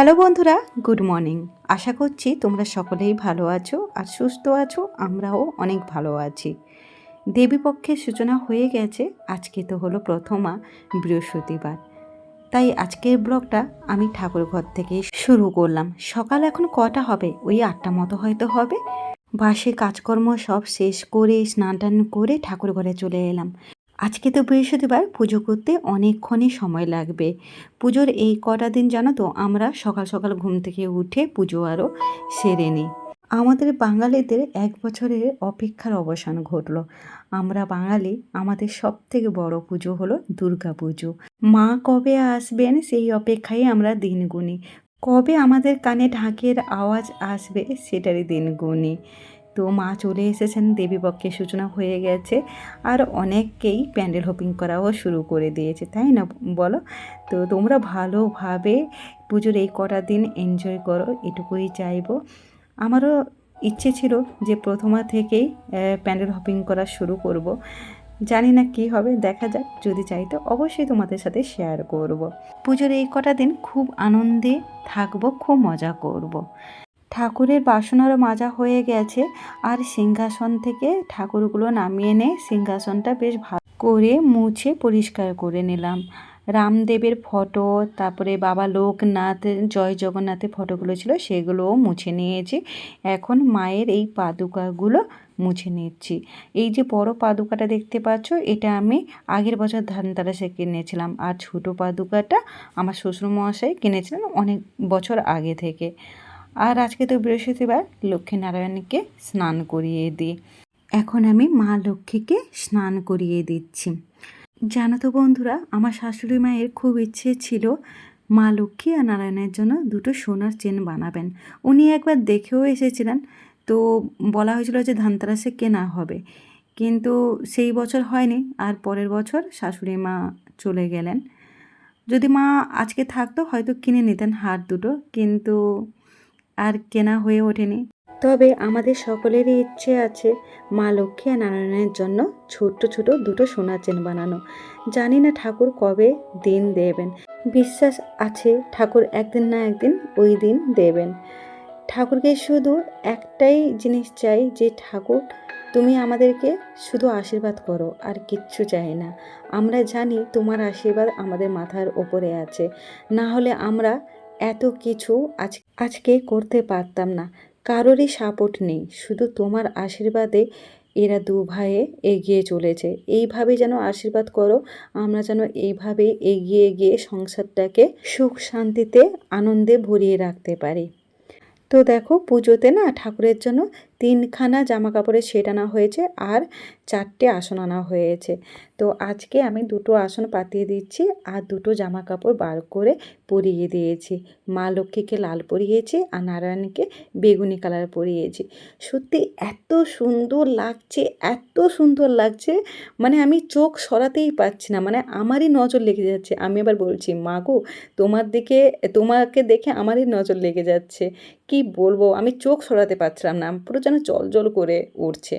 Hello বন্ধুরা, good morning. আশা করছি তোমরা সকলেই ভালো আছো আর সুস্থ আছো, আমরাও অনেক ভালো আছি। দেবীপক্ষের সূচনা হয়ে গেছে, আজকে তো হলো প্রথমা বৃহস্পতিবার। তাই আজকের ব্লগটা আমি ঠাকুর ঘর থেকে শুরু করলাম। সকাল এখন কটা হবে? ওই আটটা মতো হয়তো হবে। বাসে কাজকর্ম সব শেষ করে, স্নান টান করে ঠাকুর ঘরে চলে এলাম। আজকে তো বৃহস্পতিবার, পুজো করতে অনেকক্ষণই সময় লাগবে। পুজোর এই কটা দিন জানো তো, আমরা সকাল সকাল ঘুম থেকে উঠে পুজো আরও সেরে নিই। আমাদের বাঙালিদের এক বছরের অপেক্ষার অবসান ঘটলো। আমরা বাঙালি, আমাদের সব থেকে বড় পুজো হলো দুর্গা পুজো। মা কবে আসবেন সেই অপেক্ষায় আমরা দিন গুনি। কবে আমাদের কানে ঢাকের আওয়াজ আসবে সেটারই দিন গুনি। তো মা চলে এসেছেন দেবীপক্ষের সূচনা হয়ে গেছে আর অনেককেই প্যান্ডেল হোপিং করাও শুরু করে দিয়েছে, তাই না বলো তো তোমরা ভালোভাবে পুজোর এই কটা দিন এনজয় করো, এটুকুই চাইব আমারও ইচ্ছে ছিল যে প্রথমা থেকেই প্যান্ডেল হপিং করা শুরু করব। জানি না কি হবে, দেখা যাক, যদি চাই তো অবশ্যই তোমাদের সাথে শেয়ার করব। পুজোর এই কটা দিন খুব আনন্দে থাকব, খুব মজা করব। ঠাকুরের বাসনারও মাজা হয়ে গেছে আর সিংহাসন থেকে ঠাকুরগুলো নামিয়ে এনে সিংহাসনটা বেশ ভালো করে মুছে পরিষ্কার করে নিলাম। রামদেবের ফটো, তারপরে বাবা লোকনাথ, জয় জগন্নাথের ফটোগুলো ছিল, সেগুলোও মুছে নিয়েছি। এখন মায়ের এই পাদুকাগুলো মুছে নিচ্ছি। এই যে বড় পাদুকাটা দেখতে পাচ্ছ, এটা আমি আগের বছর ধানতারাসে কিনেছিলাম। আর ছোট পাদুকাটা আমার শ্বশুরমশাই কিনেছিলেন অনেক বছর আগে থেকে। আর আজকে তো বৃহস্পতিবার, লক্ষ্মীনারায়ণকে স্নান করিয়ে দিই। এখন আমি মা লক্ষ্মীকে স্নান করিয়ে দিচ্ছি। জানো তো বন্ধুরা, আমার শাশুড়ি মায়ের খুব ইচ্ছে ছিল মা লক্ষ্মী আর নারায়ণের জন্য দুটো সোনার চেন বানাবেন। উনি একবার দেখেও এসেছিলেন, তো বলা হয়েছিল যে ধানতেরাসে কেনা হবে। কিন্তু সেই বছর হয়নি, আর পরের বছর শাশুড়ি মা চলে গেলেন। যদি মা আজকে থাকতো, হয়তো কিনে নিতেন হার দুটো, কিন্তু আর কেনা হয়ে ওঠেনি। তবে আমাদের সকলেরই ইচ্ছে আছে মা লক্ষ্মী নারায়ণের জন্য ছোট্ট ছোট দুটো সোনার চেন বানানো। জানি না ঠাকুর কবে দিন দেবেন। বিশ্বাস আছে ঠাকুর একদিন না একদিন ওই দিন দেবেন। ঠাকুরকে শুধু একটাই জিনিস চাই যে, ঠাকুর, তুমি আমাদেরকে শুধু আশীর্বাদ করো আর কিচ্ছু চাই না। আমরা জানি তোমার আশীর্বাদ আমাদের মাথার ওপরে আছে। না হলে আমরা এত কিছু আজ, আজকে করতে পারতাম না। কারোরই সাপোর্ট নেই। শুধু তোমার আশীর্বাদে এরা দু ভাইয়ে এগিয়ে চলেছে। এইভাবে যেন আশীর্বাদ করো, আমরা যেন এইভাবে এগিয়ে গিয়ে সংসারটাকে সুখ শান্তিতে, আনন্দে ভরিয়ে রাখতে পারি। তো দেখো পুজোতে না ঠাকুরের জন্য তিনখানা জামা কাপড়ের সেট আনা হয়েছে আর চারটে আসন আনা হয়েছে। তো আজকে আমি দুটো আসন পাতিয়ে দিচ্ছি আর দুটো জামা কাপড় বার করে পরিয়ে দিয়েছি। মা লক্ষ্মীকে লাল পরিয়েছি আর নারায়ণকে বেগুনি কালার পরিয়েছি। সত্যি এত সুন্দর লাগছে, এত সুন্দর লাগছে মানে আমি চোখ সরাতেই পারছি না মানে আমারই নজর লেগে যাচ্ছে। আমি আবার বলছি, মা গো, তোমার দিকে, তোমাকে দেখে আমারই নজর লেগে যাচ্ছে। কি বলব? আমি চোখ সরাতে পারছিলাম না। পুরো যেন জল করে উঠছে।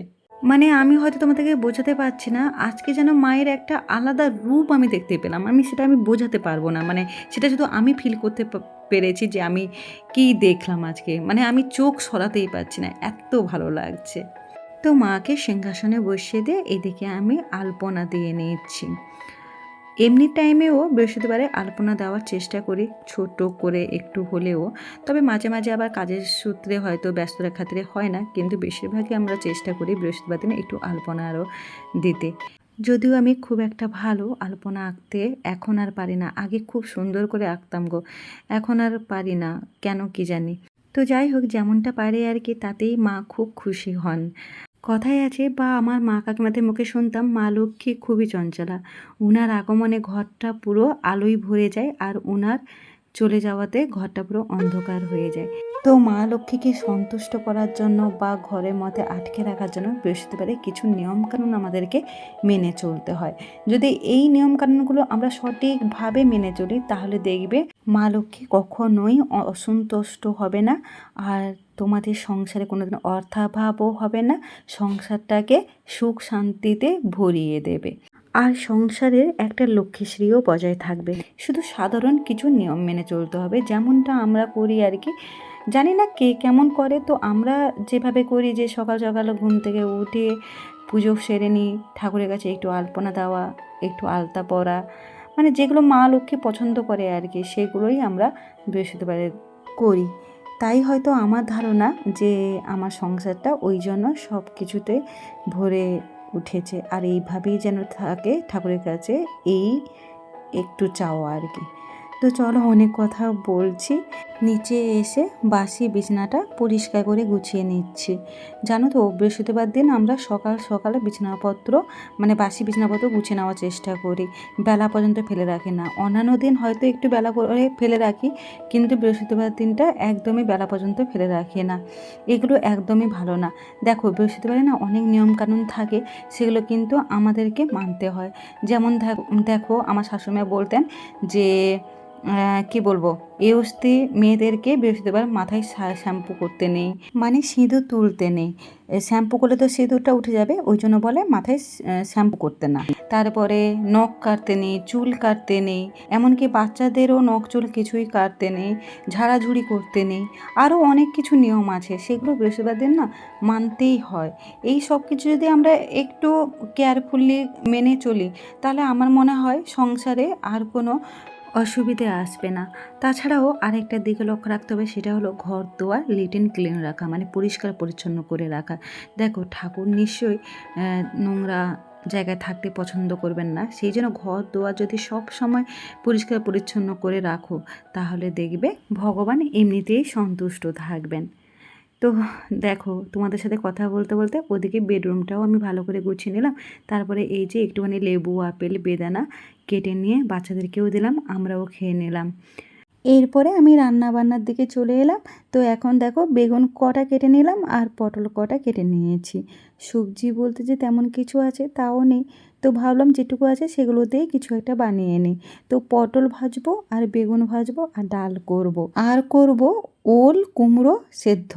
মানে আমি হয়তো তোমাদেরকে বোঝাতে পারছি না, আজকে যেন মায়ের একটা আলাদা রূপ আমি দেখতে পেলাম। আমি সেটা আমি বোঝাতে পারব না মানে সেটা শুধু আমি ফিল করতে পেরেছি যে আমি কি দেখলাম আজকে। মানে আমি চোখ সরাতেই পারছি না, এত ভালো লাগছে। তো মাকে সিংহাসনে বসিয়ে দিয়ে এদিকে আমি আলপনা দিয়ে নিচ্ছি। এমনি টাইমেও বৃহস্পতিবারে আলপনা দেওয়ার চেষ্টা করি, ছোট করে একটু হলেও। তবে মাঝে মাঝে আবার কাজের সূত্রে হয়তো ব্যস্ততার খাতিরে হয় না, কিন্তু বেশিরভাগই আমরা চেষ্টা করি বৃহস্পতিবার দিনে একটু আলপনা আরও দিতে। যদিও আমি খুব একটা ভালো আলপনা আঁকতে এখন আর পারি না, আগে খুব সুন্দর করে আঁকতাম গো, এখন আর পারি না, কেন কি জানি। তো যাই হোক, যেমনটা পারে আর কি, তাতেই মা খুব খুশি হন। কথায় আছে, বা আমার মা কাকিমাদের মুখে শুনতাম, মা লক্ষ্মী খুবই চঞ্চলা। উনার আগমনে ঘরটা পুরো আলোয় ভরে যায় আর উনার চলে যাওয়াতে ঘরটা পুরো অন্ধকার হয়ে যায়। তো মা লক্ষ্মীকে সন্তুষ্ট করার জন্য বা ঘরের মধ্যে আটকে রাখার জন্য বৃহস্পতিবারে কিছু নিয়মকানুন আমাদেরকে মেনে চলতে হয়। যদি এই নিয়মকানুনগুলো আমরা সঠিকভাবে মেনে চলি, তাহলে দেখবে মা লক্ষ্মী কখনোই অসন্তুষ্ট হবে না। আর তোমাদের সংসারে কোনোদিন অর্থাভাবও হবে না, সংসারটাকে সুখ শান্তিতে ভরিয়ে দেবে। আর সংসারের একটা লক্ষ্মীশ্রীও বজায় থাকবে। শুধু সাধারণ কিছু নিয়ম মেনে চলতে হবে, যেমনটা আমরা করি আর কি। জানি না কে কেমন করে, তো আমরা যেভাবে করি যে সকাল সকাল ঘুম থেকে উঠে পুজো সেরে নিই, ঠাকুরের কাছে একটু আলপনা দেওয়া, একটু আলতা পরা মানে যেগুলো মা লক্ষ্মী পছন্দ করে আর কি, সেগুলোই আমরা বৃহস্পতিবারে করি। তাই হয়তো আমার ধারণা যে আমার সংসারটা ওই জন্য সব কিছুতে ভরে উঠেছে। আর এইভাবেই যেন থাকে ঠাকুরের কাছে এই একটু চাওয়া আর কি। তো চলো অনেক কথা বলছি। নিচে এসে বাসি বিছনাটা পরিষ্কার করে গুছিয়ে নিচ্ছি। জানো তো, বৃহস্পতিবার দিন আমরা সকাল সকালে বিছানাপত্র মানে বাসি বিছানাপত্র গুছিয়ে নেওয়ার চেষ্টা করি। বেলা পর্যন্ত ফেলে রাখি না। অন্যান্য দিন হয়তো একটু বেলা করে ফেলে রাখি, কিন্তু বৃহস্পতিবার দিনটা একদমই বেলা পর্যন্ত ফেলে রাখি না। এগুলো একদমই ভালো না। দেখো, বৃহস্পতিবারে না অনেক নিয়মকানুন থাকে, সেগুলো কিন্তু আমাদেরকে মানতে হয়। যেমন দেখো, আমার শাশুড়ি বলতেন যে কি বলব? এই অস্থি মেয়েদেরকে বৃহস্পতিবার মাথায় শ্যাম্পু করতে নেই মানে সিঁদুর তুলতে নেই। শ্যাম্পু করলে তো সিঁদুরটা উঠে যাবে, ওই জন্য বলে মাথায় শ্যাম্পু করতে না। তারপরে নখ কাটতে নেই, চুল কাটতে নেই, এমনকি বাচ্চাদেরও নখ চুল কিছুই কাটতে নেই, ঝাড়াঝুড়ি করতে নেই। আরও অনেক কিছু নিয়ম আছে, সেগুলো বৃহস্পতিবার দিন না মানতেই হয়। এই সব কিছু যদি আমরা একটু কেয়ারফুলি মেনে চলি, তাহলে আমার মনে হয় সংসারে আর কোনো অসুবিধে আসবে না। তাছাড়াও আরেকটা দিকে লক্ষ্য রাখতে হবে, সেটা হলো ঘর দোয়ার লিটিন ক্লিন রাখা মানে পরিষ্কার পরিচ্ছন্ন করে রাখা। দেখো, ঠাকুর নিশ্চয়ই নোংরা জায়গায় থাকতে পছন্দ করবেন না। সেই জন্য ঘর দোয়ার যদি সব সময় পরিষ্কার পরিচ্ছন্ন করে রাখো, তাহলে দেখবে ভগবান এমনিতেই সন্তুষ্ট থাকবেন। তো দেখো, তোমাদের সাথে কথা বলতে বলতে ওদিকে বেডরুমটাও আমি ভালো করে গুছিয়ে নিলাম। তারপরে এই যে একটুখানি লেবু, আপেল, বেদানা কেটে নিয়ে বাচ্চাদেরকেও দিলাম, আমরাও খেয়ে নিলাম। এরপরে আমি রান্না বান্নার দিকে চলে এলাম। তো এখন দেখো বেগুন কটা কেটে নিলাম আর পটল কটা কেটে নিয়েছি। সবজি বলতে যে তেমন কিছু আছে তাও নেই। তো ভাবলাম যেটুকু আছে সেগুলো দিয়ে কিছু একটা বানিয়ে নিই। তো পটল ভাজবো আর বেগুন ভাজবো আর ডাল করব। আর করব ওল, কুমড়ো সেদ্ধ।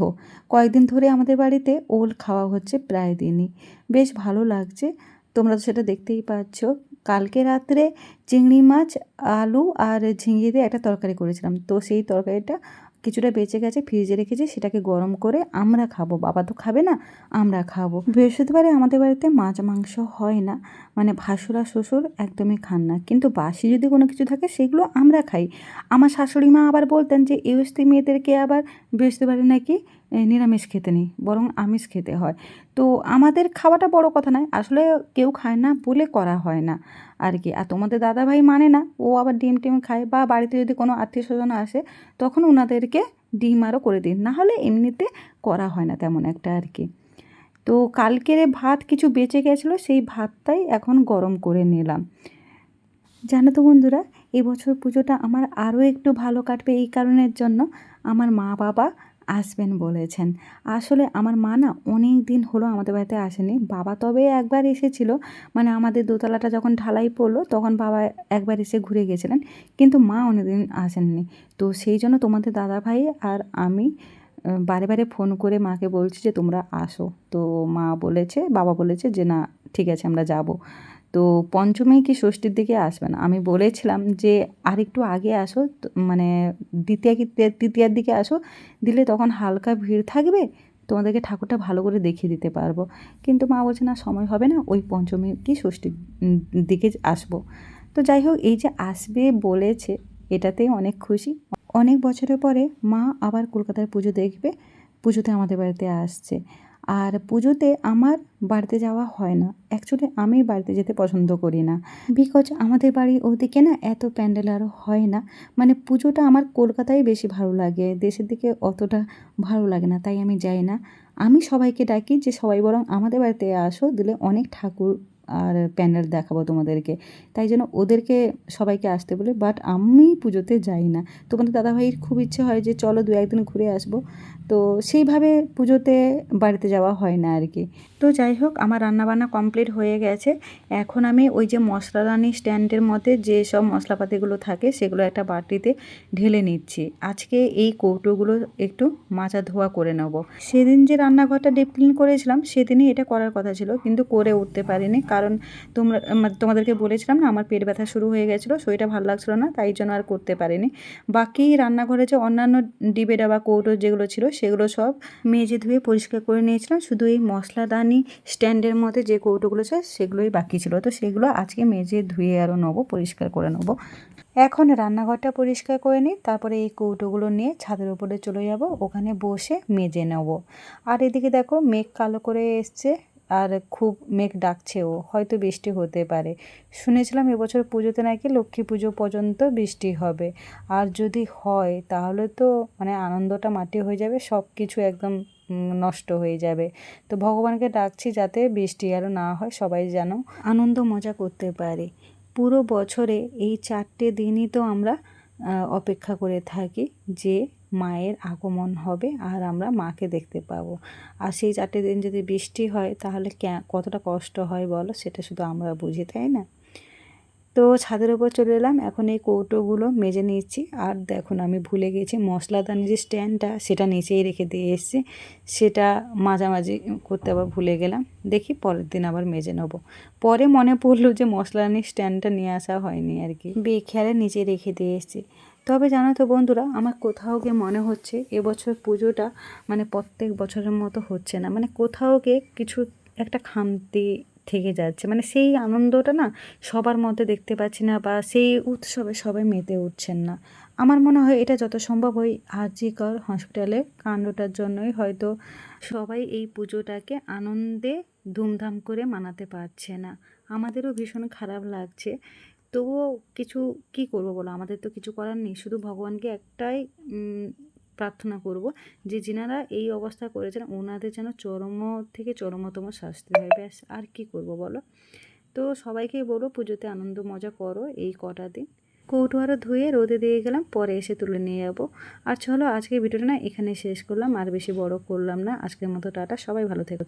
কয়েকদিন ধরে আমাদের বাড়িতে ওল খাওয়া হচ্ছে প্রায় দিনই। বেশ ভালো লাগছে। তোমরা তো সেটা দেখতেই পাচ্ছ। কালকে রাত্রে চিংড়ি মাছ, আলু আর ঝিঙে দিয়ে একটা তরকারি করেছিলাম। তো সেই তরকারিটা কিছুটা বেঁচে গেছে, ফ্রিজে রেখেছি, সেটাকে গরম করে আমরা খাব। বাবা তো খাবে না, আমরা খাব। বৃহস্পতিবারে আমাদের বাড়িতে মাছ মাংস হয় না। মানে ভাসুরা, শ্বশুর একদমই খান না। কিন্তু বাসি যদি কোনো কিছু থাকে, সেগুলো আমরা খাই। আমার শাশুড়ি মা আবার বলতেন যে এই মেয়েদেরকে আবার বৃহস্পতিবারে নাকি নিরামিষ খেতে নেই, বরং আমিষ খেতে হয়। তো আমাদের খাওয়াটা বড় কথা নয়, আসলে কেউ খায় না বলে করা হয় না আর কি আর তোমাদের দাদাভাই মানে না, ও আবার ডিম টিম খায় বা বাড়িতে যদি কোনো আত্মীয় স্বজন আসে, তখন ওনাদেরকে ডিম আরও করে দিন না হলে এমনিতে করা হয় না তেমন একটা আর কি তো কালকের ভাত কিছু বেঁচে গেছিল, সেই ভাতটাই এখন গরম করে নিলাম। জানো তো বন্ধুরা এবছর পুজোটা আমার আরও একটু ভালো কাটবে এই কারণের জন্য আমার মা বাবা আসবেন বলেছেন। আসলে আমার মা না অনেক দিন হলো আমাদের বাড়িতে আসেনি। বাবা তবে একবার এসেছিল মানে আমাদের দোতলাটা যখন ঢালাই পড়ল তখন বাবা একবার এসে ঘুরে গেছিলেন, কিন্তু মা অনেকদিন আসেননি। তো সেই জন্য তোমাদের দাদা ভাই আর আমি বারে বারে ফোন করে মাকে বলছি যে, তোমরা আসো। তো মা বলেছে, বাবা বলেছে যে, না, ঠিক আছে, আমরা যাব। তো পঞ্চমী কি ষষ্ঠীর দিকে আসবে না। আমি বলেছিলাম যে, আর একটু আগে আসো মানে দ্বিতীয় কি তৃতীয়ার দিকে আসো, দিলে তখন হালকা ভিড় থাকবে, তোমাদেরকে ঠাকুরটা ভালো করে দেখিয়ে দিতে পারব। কিন্তু মা বলছে, না, সময় হবে না, ওই পঞ্চমী কি ষষ্ঠীর দিকে আসব। তো যাই হোক, এই যে আসবে বলেছে, এটাতেই অনেক খুশি। অনেক বছরের পরে মা আবার কলকাতায় পুজো দেখবে, পুজোতে আমাদের বাড়িতে আসছে। আর পুজোতে আমার বাড়িতে যাওয়া হয় না। অ্যাকচুয়ালি আমি বাড়িতে যেতে পছন্দ করি না। বিকজ আমাদের বাড়ি ওদিকে না এত প্যান্ডেল আরও হয় না। মানে পুজোটা আমার কলকাতায় বেশি ভালো লাগে। দেশের দিকে অতটা ভালো লাগে না, তাই আমি যাই না। আমি সবাইকে ডাকি যে, সবাই বরং আমাদের বাড়িতে আসো, দিলে অনেক ঠাকুর আর প্যান্ডেল দেখাবো তোমাদেরকে। তাই জন্য ওদেরকে সবাইকে আসতে বলে বাট আমি পুজোতে যাই না। তোমাদের দাদাভাইয়ের খুব ইচ্ছে হয় যে, চলো দু একদিন ঘুরে আসব। তো সেইভাবে পুজোতে বাড়িতে যাওয়া হয় না আর কি। তো যাই হোক আমার রান্নাবান্না কমপ্লিট হয়ে গেছে। এখন আমি ওই যে মশলাদানি স্ট্যান্ডের মধ্যে যে সব মশলাপাতিগুলো থাকে, সেগুলো একটা বাটিতে ঢেলে নিচ্ছি। আজকে এই কৌটোগুলো একটু মাজা ধোয়া করে নেব। সেদিন যে রান্নাঘরটা ডিপ ক্লিন করেছিলাম, সেদিনই এটা করার কথা ছিল, কিন্তু করে উঠতে পারিনি। কারণ তোমরা তোমাদেরকে বলেছিলাম না, আমার পেট ব্যথা শুরু হয়ে গেছিল শরীরটা ভালো লাগছিল না, তাই জন্য আর করতে পারিনি। বাকি রান্নাঘরে যে অন্যান্য ডিবে ডাবা কৌটো যেগুলো ছিল সেগুলো সব মেজে ধুয়ে পরিষ্কার করে নিয়েছিলাম। শুধু এই মশলাদানি স্ট্যান্ডের মধ্যে যে কৌটোগুলো ছিল সেগুলোই বাকি ছিল। তো সেগুলো আজকে মেজে ধুয়ে আরও নেব, পরিষ্কার করে নেব। এখন রান্নাঘরটা পরিষ্কার করে নিই, তারপরে এই কৌটোগুলো নিয়ে ছাদের উপরে চলে যাব। ওখানে বসে মেজে নেব। আর এদিকে দেখো মেঘ কালো করে এসছে। আর খুব মেঘ ডাকছেও, হয়তো বৃষ্টি হতে পারে। শুনেছিলাম এবছর পুজোতে নাকি লক্ষ্মী পুজো পর্যন্ত বৃষ্টি হবে। আর যদি হয়, তাহলে তো মানে আনন্দটা মাটি হয়ে যাবে সব কিছু একদম নষ্ট হয়ে যাবে। তো ভগবানকে ডাকছি যাতে বৃষ্টি আরও না হয়, সবাই যেন আনন্দ মজা করতে পারে। পুরো বছরে এই চারটে দিনই তো আমরা অপেক্ষা করে থাকি যে মায়ের আগমন হবে আর আমরা মাকে দেখতে পাবো। আর সেই চারটে দিন যদি বৃষ্টি হয়, তাহলে কতটা কষ্ট হয় বলো? সেটা শুধু আমরা বুঝি, তাই না? তো ছাদের উপর চলে এলাম। এখন এই কৌটোগুলো মেজে নিচ্ছি। আর দেখুন, আমি ভুলে গেছি, মশলাদানি যে স্ট্যান্ডটা, সেটা নিচেই রেখে দিয়ে এসেছি। সেটা মাঝামাঝি করতে আবার ভুলে গেলাম। দেখি পরের দিন আবার মেজে নেব। পরে মনে পড়ল যে মশলাদানি স্ট্যান্ডটা নিয়ে আসা হয়নি আর কি। বেখেয়ালে নিচে রেখে দিয়ে এসেছি। তবে জানো তো বন্ধুরা, আমার কোথাও গিয়ে মনে হচ্ছে এবছর পুজোটা মানে প্রত্যেক বছরের মতো হচ্ছে না। মানে কোথাও গিয়ে কিছু একটা খামতি থেকে যাচ্ছে। মানে সেই আনন্দটা না সবার মধ্যে দেখতে পাচ্ছি না বা সেই উৎসবে সবাই মেতে উঠছেন না। আমার মনে হয় এটা যত সম্ভব ওই আরজিকর হসপিটালে কাণ্ডটার জন্যই হয়তো সবাই এই পুজোটাকে আনন্দে ধুমধাম করে মানাতে পারছে না। আমাদেরও ভীষণ খারাপ লাগছে তবুও কিছু কি করব বলো? আমাদের তো কিছু করার নেই। শুধু ভগবানকে একটাই প্রার্থনা করব যে যিনারা এই অবস্থা করেছেন, ওনাদের যেন চরম থেকে চরমতম শাস্তি হয়। ব্যাস, আর কি করব বলো? তো সবাইকে বলো, পুজোতে আনন্দ মজা করো এই কটা দিন। কৌটো আরও ধুয়ে রোদে দিয়ে গেলাম, পরে এসে তুলে নিয়ে যাব। আর চলো আজকে ভিডিওটা না এখানে শেষ করলাম, আর বেশি বড় করলাম না। আজকের মতো টাটা, সবাই ভালো থেকো।